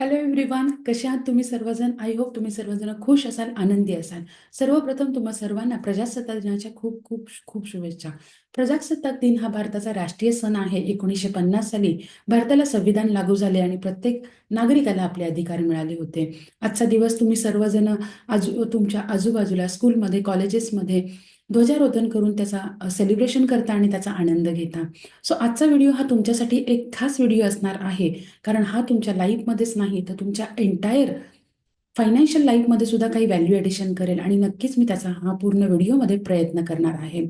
Hello everyone कसे आहात तुम्ही सर्वजण? आय होप तुम्ही सर्वजण खुश असाल आनंदी असाल. सर्वप्रथम तुम्हा सर्वांना प्रजासत्ताक दिनाच्या खूप खूप खूप शुभेच्छा. प्रजासत्ताक दिन हा भारताचा राष्ट्रीय सण आहे. एकोणीसशे पन्नास साली भारताला संविधान लागू झाले आणि प्रत्येक नागरिकाला आपले अधिकार मिळाले होते. आजचा दिवस तुम्ही सर्वजण आजू तुमच्या आजूबाजूला स्कूलमध्ये कॉलेजेसमध्ये ध्वजारोधन करून त्याचा सेलिब्रेशन करता आणि त्याचा आनंद घेता. सो आजचा व्हिडिओ हा तुमच्यासाठी एक खास व्हिडिओ असणार आहे. कारण हा तुमच्या लाईफमध्येच नाही तर तुमच्या एंटायर फायनान्शियल लाईफमध्ये सुद्धा काही व्हॅल्यू ॲडिशन करेल आणि नक्कीच मी त्याचा हा पूर्ण व्हिडिओमध्ये प्रयत्न करणार आहे.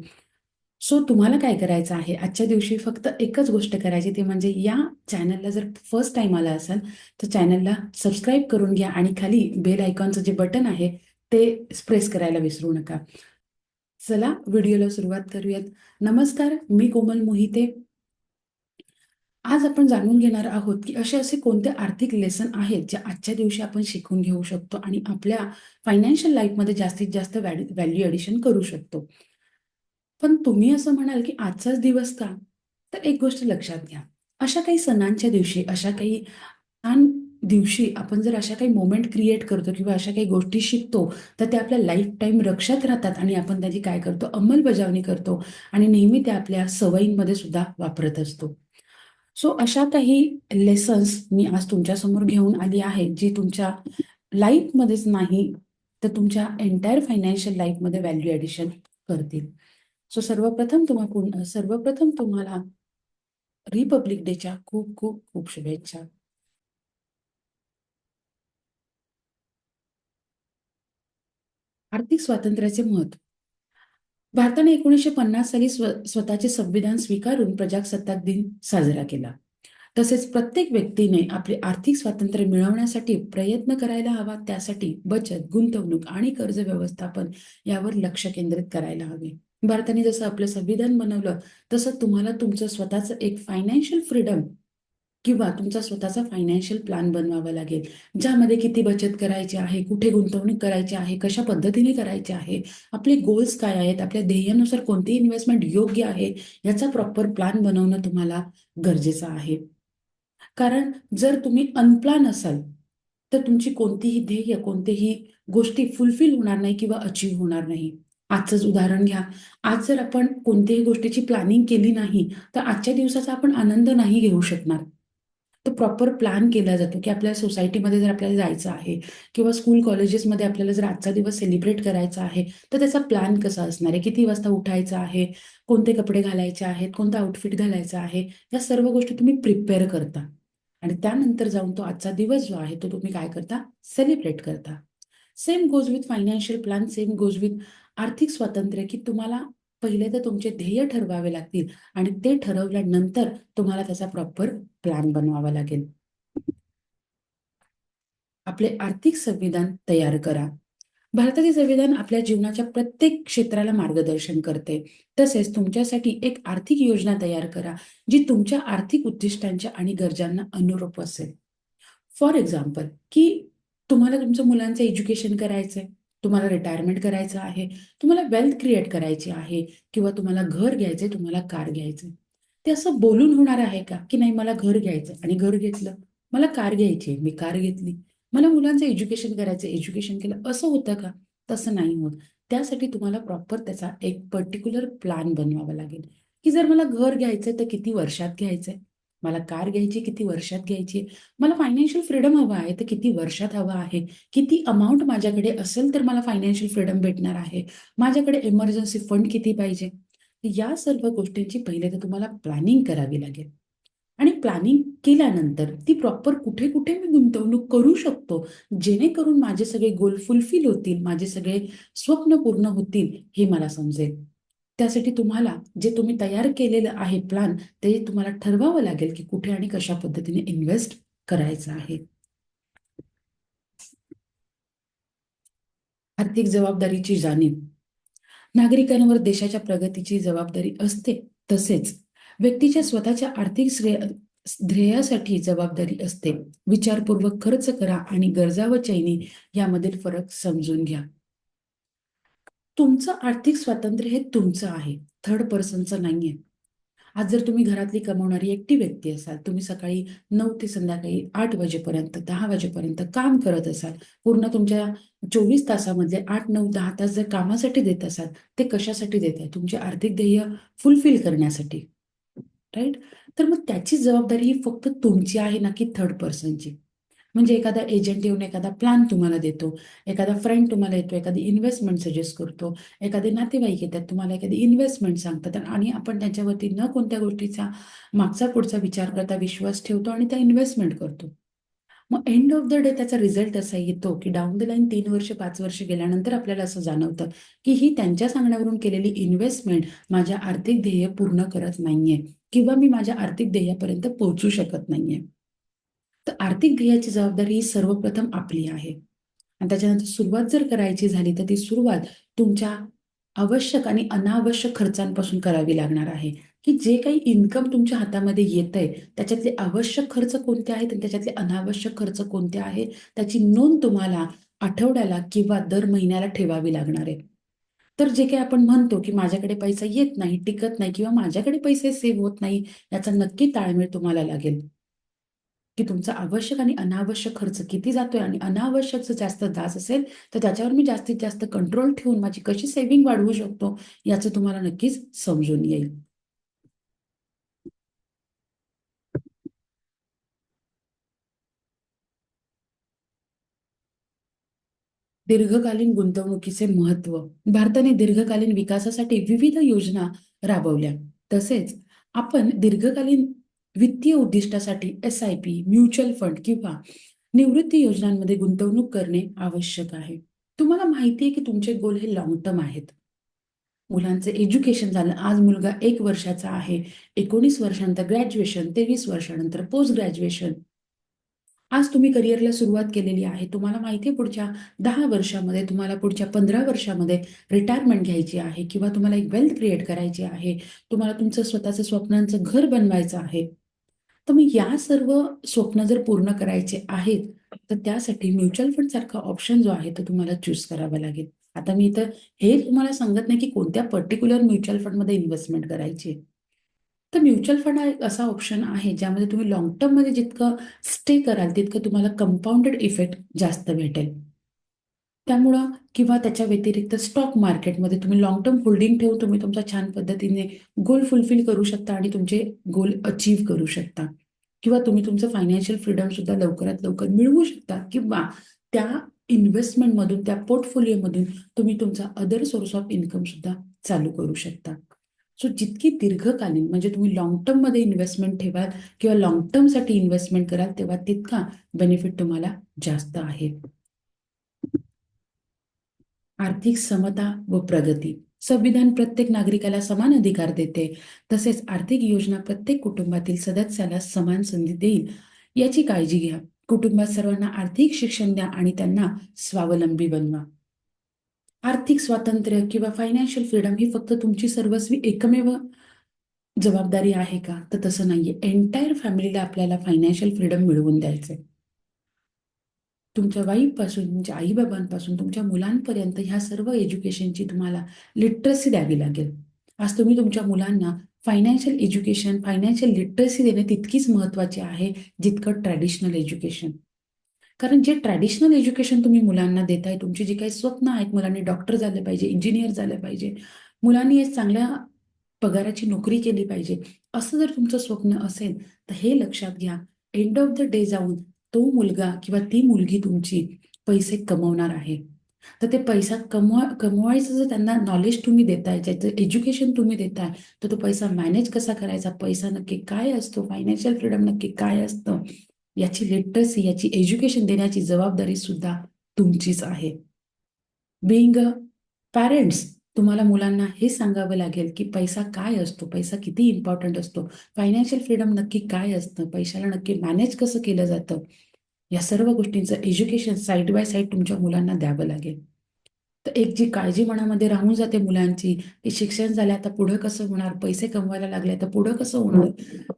सो तुम्हाला काय करायचं आहे? आजच्या दिवशी फक्त एकच गोष्ट करायची ती म्हणजे या चॅनलला जर फर्स्ट टाईम आला असेल तर चॅनलला सबस्क्राईब करून घ्या आणि खाली बेल आयकॉनचं जे बटन आहे ते प्रेस करायला विसरू नका. चला व्हिडिओला सुरुवात करूयात. नमस्कार मी कोमल मोहिते. आज आपण जाणून घेणार आहोत की असे असे कोणते आर्थिक लेसन आहेत जे आजच्या दिवशी आपण शिकून घेऊ शकतो आणि आपल्या फायनान्शियल लाईफमध्ये जास्तीत जास्त व्हॅल्यू ॲडिशन करू शकतो. पण तुम्ही असं म्हणाल की आजचाच दिवस का? तर एक गोष्ट लक्षात घ्या. अशा काही सणांच्या दिवशी अशा काही छान दिवशी आपण जर अशा काही मोमेंट क्रिएट करतो किंवा अशा काही गोष्टी शिकतो तर त्या आपल्या लाईफ टाईम लक्षात राहतात आणि आपण त्याची काय करतो? अंमलबजावणी करतो आणि नेहमी त्या आपल्या सवयींमध्ये सुद्धा वापरत असतो. सो अशा काही लेसन्स मी आज तुमच्यासमोर घेऊन आली आहे जी तुमच्या लाईफमध्येच नाही तर तुमच्या एंटायर फायनान्शियल लाईफमध्ये व्हॅल्यू ॲडिशन करतील. सो सर्वप्रथम तुम्हा सर्वप्रथम तुम्हाला रिपब्लिक डेच्या खूप खूप खूप शुभेच्छा. आर्थिक स्वातंत्र्याचे महत्त्व भारताने एकोणीसशे पन्नास साली स्व स्वतःचे संविधान स्वीकारून प्रजासत्ताक दिन साजरा केला. तसेच प्रत्येक व्यक्तीने आपले आर्थिक स्वातंत्र्य मिळवण्यासाठी प्रयत्न करायला हवा त्यासाठी बचत गुंतवणूक आणि कर्ज व्यवस्थापन यावर लक्ष केंद्रित करायला हवे. भारताने जसं आपलं संविधान बनवलं तसं तुम्हाला तुमचं स्वतःचं एक फायनान्शियल फ्रीडम किंवा तुमचा स्वतःचा फायनान्शियल प्लॅन बनवावा लागेल. ज्यामध्ये किती बचत करायची आहे कुठे गुंतवणूक करायची आहे कशा पद्धतीने करायची आहे आपले गोल्स काय आहेत आपल्या ध्येयानुसार कोणती इन्व्हेस्टमेंट योग्य आहे याचा प्रॉपर प्लॅन बनवणं तुम्हाला गरजेचं आहे. कारण जर तुम्ही अनप्लान असाल तर तुमची कोणतीही ध्येय कोणतीही गोष्टी फुलफिल होणार नाही किंवा अचीव होणार नाही. आजचंच उदाहरण घ्या. आज जर आपण कोणत्याही गोष्टीची प्लॅनिंग केली नाही तर आजच्या दिवसाचा आपण आनंद नाही घेऊ शकणार. तो प्रॉपर प्लॅन केला जातो की आपल्या सोसायटीमध्ये जर आपल्याला जायचं आहे किंवा स्कूल कॉलेजेसमध्ये आपल्याला जर आजचा दिवस सेलिब्रेट करायचा आहे तर त्याचा प्लॅन कसा असणार आहे? किती वाजता उठायचा आहे? कोणते कपडे घालायचे आहेत? कोणता आउटफिट घालायचा आहे? या सर्व गोष्टी तुम्ही प्रिपेअर करता. आणि त्यानंतर जाऊन तो आजचा दिवस जो आहे तो तुम्ही काय करता? सेलिब्रेट करता. Same goes with financial plan same goes with आर्थिक स्वातंत्र्य की तुम्हाला पहिले तर तुमचे ध्येय ठरवावे लागतील आणि ते ठरवल्यानंतर तुम्हाला त्याचा प्रॉपर प्लॅन बनवावा लागेल. आपले आर्थिक संविधान तयार करा. भारताचे संविधान आपल्या जीवनाच्या प्रत्येक क्षेत्राला मार्गदर्शन करते. तसेच तुमच्यासाठी एक आर्थिक योजना तयार करा जी तुमच्या आर्थिक उद्दिष्टांच्या आणि गरजांना अनुरूप असेल. फॉर एक्झाम्पल की तुम्हाला तुमच्या मुलांचं एज्युकेशन करायचंय. तुम्हाला रिटायरमेंट करायचं आहे तुम्हाला वेल्थ क्रिएट करायची आहे किंवा तुम्हाला घर घ्यायचंय तुम्हाला कार घ्यायचंय. ते असं बोलून होणार आहे का? की नाही मला घर घ्यायचं आणि घर घेतलं. मला कार घ्यायची मी कार घेतली. मला मुलांचं एज्युकेशन करायचं एज्युकेशन केलं असं होतं का? तसं नाही होत. त्यासाठी तुम्हाला प्रॉपर त्याचा एक पर्टिक्युलर प्लॅन बनवावा लागेल. की जर मला घर घ्यायचंय तर किती वर्षात घ्यायचंय? मला कार घ्यायची किती वर्षात घ्यायची? मला फायनान्शियल फ्रीडम हवं आहे तर किती वर्षात हवं आहे? किती अमाऊंट माझ्याकडे असेल तर मला फायनान्शियल फ्रीडम भेटणार आहे? माझ्याकडे इमर्जन्सी फंड किती पाहिजे? या सर्व गोष्टींची पहिले तर तुम्हाला प्लॅनिंग करावी लागेल. आणि प्लॅनिंग केल्यानंतर ती प्रॉपर कुठे कुठे मी गुंतवणूक करू शकतो? जेणेकरून माझे सगळे गोल फुलफिल होतील माझे सगळे स्वप्न पूर्ण होतील हे मला समजेल. त्यासाठी तुम्हाला जे तुम्ही तयार केलेलं आहे प्लॅन ते तुम्हाला ठरवावं लागेल की कुठे आणि कशा पद्धतीने इन्व्हेस्ट करायचं आहे. आर्थिक जबाबदारीची जाणीव. नागरिकांवर देशाच्या प्रगतीची जबाबदारी असते तसेच व्यक्तीच्या स्वतःच्या आर्थिक श्रेय ध्येयासाठी जबाबदारी असते. विचारपूर्वक खर्च करा आणि गरजा व चैनी यामधील फरक समजून घ्या. तुमचं आर्थिक स्वातंत्र्य हे तुमचं आहे. थर्ड पर्सनचं नाहीये. आज जर तुम्ही घरातली कमावणारी एकटी व्यक्ती असाल तुम्ही सकाळी नऊ ते संध्याकाळी आठ वाजेपर्यंत दहा वाजेपर्यंत काम करत असाल पूर्ण तुमच्या चोवीस तासामधले आठ नऊ दहा तास जर कामासाठी देत असाल ते कशासाठी देत आहे? तुमचे आर्थिक ध्येय फुलफिल करण्यासाठी. राईट तर मग त्याची जबाबदारी ही फक्त तुमची आहे ना की थर्ड पर्सनची म्हणजे एखादा एजंट येऊन एखादा प्लॅन तुम्हाला देतो एखादा फ्रेंड तुम्हाला येतो एखादी इन्व्हेस्टमेंट सजेस्ट करतो एखादे नातेवाईक येतात तुम्हाला एखादी इन्व्हेस्टमेंट सांगतात आणि आपण त्याच्यावरती न कोणत्या गोष्टीचा मागचा पुढचा विचार करता विश्वास ठेवतो आणि त्या इन्व्हेस्टमेंट करतो. मग एंड ऑफ द डे त्याचा रिझल्ट असा येतो की डाऊन द लाईन तीन वर्ष पाच वर्ष गेल्यानंतर आपल्याला असं जाणवतं की ही त्यांच्या सांगण्यावरून केलेली इन्व्हेस्टमेंट माझ्या आर्थिक ध्येय पूर्ण करत नाहीये किंवा मी माझ्या आर्थिक ध्येयापर्यंत पोहोचू शकत नाहीये. तर आर्थिक ध्येयाची जबाबदारी ही सर्वप्रथम आपली आहे. आणि त्याच्यानंतर सुरुवात जर करायची झाली तर ती सुरुवात तुमच्या आवश्यक आणि अनावश्यक खर्चांपासून करावी लागणार आहे. की जे काही इन्कम तुमच्या हातामध्ये येत आहे त्याच्यातले आवश्यक खर्च कोणते आहेत आणि त्याच्यातले अनावश्यक खर्च कोणते आहे त्याची नोंद तुम्हाला आठवड्याला किंवा दर महिन्याला ठेवावी लागणार आहे. तर जे काही आपण म्हणतो की माझ्याकडे पैसा येत नाही टिकत नाही किंवा माझ्याकडे पैसे सेव्ह होत नाही याचा नक्की ताळमेळ तुम्हाला लागेल. की तुमचा आवश्यक आणि अनावश्यक खर्च किती जातोय आणि अनावश्यक जर जास्त दास असेल तर त्याच्यावर मी जास्तीत जास्त कंट्रोल ठेवून माझी कशी सेव्हिंग वाढवू शकतो याचं तुम्हाला नक्कीच समजून येईल. दीर्घकालीन गुंतवणुकीचे महत्त्व भारताने दीर्घकालीन विकासासाठी विविध योजना राबवल्या. तसेच आपण दीर्घकालीन वित्तीय उद्दिष्टासाठी S I P mutual fund किंवा निवृत्ती योजनांमध्ये गुंतवणूक करणे आवश्यक आहे. तुम्हाला माहिती आहे की तुमचे गोल हे लॉंग टर्म आहेत. मुलांचे एज्युकेशन झालं आज मुलगा एक वर्षाचा आहे एकोणीस वर्षानंतर ग्रॅज्युएशन तेवीस वर्षानंतर पोस्ट ग्रॅज्युएशन आज तुम्ही करिअरला सुरुवात केलेली आहे. तुम्हाला माहिती आहे पुढच्या दहा वर्षामध्ये तुम्हाला पुढच्या पंधरा वर्षामध्ये रिटायरमेंट घ्यायची आहे किंवा तुम्हाला एक वेल्थ क्रिएट करायची आहे. तुम्हाला तुमचं स्वतःचं स्वप्नांचं घर बनवायचं आहे. तर मग या सर्व स्वप्न जर पूर्ण करायचे आहेत तर त्यासाठी म्युच्युअल फंड सारखा ऑप्शन जो आहे तो तुम्हाला चूज करावा लागेल. आता मी इथं हे तुम्हाला सांगत नाही की कोणत्या पर्टिक्युलर म्युच्युअल फंडमध्ये इन्व्हेस्टमेंट करायची तर म्युच्युअल फंड हा एक असा ऑप्शन आहे ज्यामध्ये तुम्ही लॉंग टर्ममध्ये जितकं स्टे कराल तितकं तुम्हाला कंपाऊंडेड इफेक्ट जास्त भेटेल. त्यामुळं किंवा त्याच्या व्यतिरिक्त स्टॉक मार्केटमध्ये तुम्ही लॉंग टर्म होल्डिंग ठेवून तुम्ही तुमचा छान पद्धतीने गोल फुलफिल करू शकता आणि तुमचे गोल अचीव करू शकता. किंवा तुम्ही तुमचं फायनान्शियल फ्रीडम सुद्धा लवकरात लवकर मिळवू शकता. किंवा त्या इन्व्हेस्टमेंटमधून त्या पोर्टफोलिओमधून तुम्ही तुमचा अदर सोर्स ऑफ इन्कम सुद्धा चालू करू शकता. सो जितकी दीर्घकालीन म्हणजे तुम्ही लॉंग टर्ममध्ये इन्व्हेस्टमेंट ठेवाल किंवा लॉंग टर्मसाठी इन्व्हेस्टमेंट कराल तेव्हा तितका बेनिफिट तुम्हाला जास्त आहे. आर्थिक समता व प्रगती. संविधान प्रत्येक नागरिकाला समान अधिकार देते. तसेच आर्थिक योजना प्रत्येक कुटुंबातील सदस्याला समान संधी देईल. याची काळजी घ्या. कुटुंबात सर्वांना आर्थिक शिक्षण द्या आणि त्यांना स्वावलंबी बनवा. आर्थिक स्वातंत्र्य किंवा फायनान्शियल फ्रीडम ही फक्त तुमची सर्वस्वी एकमेव जबाबदारी आहे का? तर तसं नाहीये. एंटायर फॅमिलीला आपल्याला फायनान्शियल फ्रीडम मिळवून द्यायचंय. तुमच्या वाईफपासून तुमच्या आईबाबांपासून तुमच्या मुलांपर्यंत ह्या सर्व एज्युकेशनची तुम्हाला लिटरसी द्यावी लागेल. आज तुम्ही तुमच्या मुलांना फायनान्शियल एज्युकेशन फायनान्शियल लिटरसी देणे तितकीच महत्वाची आहे जितकं ट्रॅडिशनल एज्युकेशन. कारण जे ट्रॅडिशनल एज्युकेशन तुम्ही मुलांना देताय तुमची जी काही स्वप्न आहेत मुलांनी डॉक्टर झाले पाहिजे इंजिनियर झाले पाहिजे मुलांनी चांगल्या पगाराची नोकरी केली पाहिजे असं जर तुमचं स्वप्न असेल तर हे लक्षात घ्या. एंड ऑफ द डे जाऊन तो मुलगा किंवा ती मुलगी तुमची पैसे कमवणार आहे. तर ते पैसा कमवा कमवायचं जर त्यांना नॉलेज तुम्ही देताय ज्याचं एज्युकेशन तुम्ही देताय तर तो पैसा मॅनेज कसा करायचा? पैसा नक्की काय असतो? फायनान्शियल फ्रीडम नक्की काय असतं? याची लिटरसी याची एज्युकेशन देण्याची जबाबदारी सुद्धा तुमचीच आहे. बिईंग अ पॅरेंट्स तुम्हाला मुलांना हे सांगावं लागेल की पैसा काय असतो? पैसा किती इम्पॉर्टंट असतो? फायनान्शियल फ्रीडम नक्की काय असतं? पैशाला नक्की मॅनेज कसं केलं जातं? या सर्व गोष्टींचं एज्युकेशन साईड बाय साईड तुमच्या मुलांना द्यावं लागेल. तर एक जी काळजी मनामध्ये राहून जाते मुलांची की शिक्षण झालं आता पुढं कसं होणार? पैसे कमवायला लागले तर पुढं कसं होणार?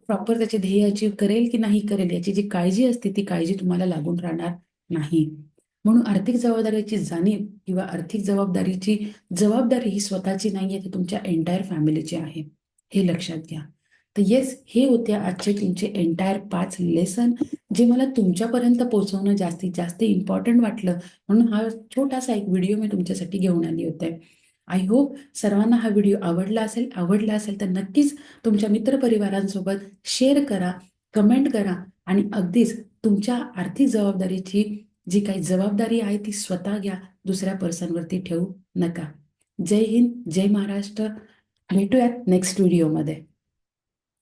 प्रॉपर त्याचे ध्येय अचीव करेल की नाही करेल? याची जी काळजी असते ती काळजी तुम्हाला लागून राहणार नाही. म्हणून आर्थिक जबाबदारीची जाणीव किंवा आर्थिक जबाबदारीची जबाबदारी ही स्वतःची नाही आहे ती तुमच्या एंटायर फॅमिलीची आहे. हे लक्षात घ्या. तर येस हे होते आजचे तुमचे एंटायर पाच लेसन जे मला तुमच्यापर्यंत पोहोचवणं जास्तीत जास्त इम्पॉर्टंट वाटलं. म्हणून हा छोटासा एक व्हिडिओ मी तुमच्यासाठी घेऊन आली होते. आय होप सर्वांना हा व्हिडिओ आवडला असेल. आवडला असेल तर नक्कीच तुमच्या मित्रपरिवारांसोबत शेअर करा कमेंट करा आणि अगदीच तुमच्या आर्थिक जबाबदारीची जी काही जबाबदारी आहे ती स्वतः घ्या दुसऱ्या पर्सनवरती ठेवू नका. जय हिंद जय महाराष्ट्र. भेटूयात नेक्स्ट व्हिडिओमध्ये